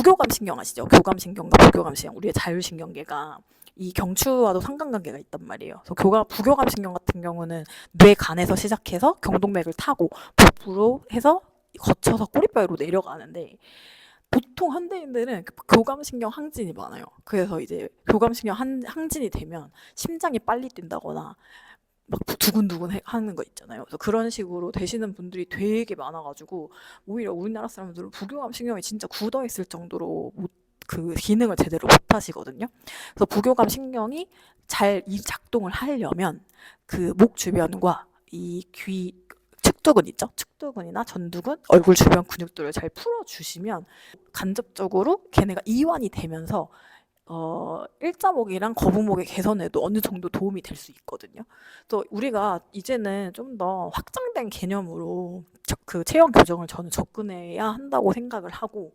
부교감 신경 아시죠? 교감 신경과 부교감 신경, 우리의 자율신경계가 이 경추와도 상관관계가 있단 말이에요. 그래서 교감, 부교감 신경 같은 경우는 뇌 간에서 시작해서 경동맥을 타고 복부로 해서 거쳐서 꼬리뼈로 내려가는데 보통 현대인들은 그 교감신경 항진이 많아요. 그래서 이제 교감신경 한- 항진이 되면 심장이 빨리 뛴다거나 막 두근두근 해- 하는 거 있잖아요. 그래서 그런 식으로 되시는 분들이 되게 많아가지고 오히려 우리나라 사람들은 부교감 신경이 진짜 굳어 있을 정도로 못, 그 기능을 제대로 못 하시거든요. 그래서 부교감 신경이 잘 이 작동을 하려면 그 목 주변과 이 귀 측두근 있죠? 측두근이나 전두근, 얼굴 주변 근육들을 잘 풀어주시면 간접적으로 걔네가 이완이 되면서 어, 일자목이랑 거북목의 개선에도 어느 정도 도움이 될 수 있거든요. 또 우리가 이제는 좀 더 확장된 개념으로 저- 그 체형 교정을 저는 접근해야 한다고 생각을 하고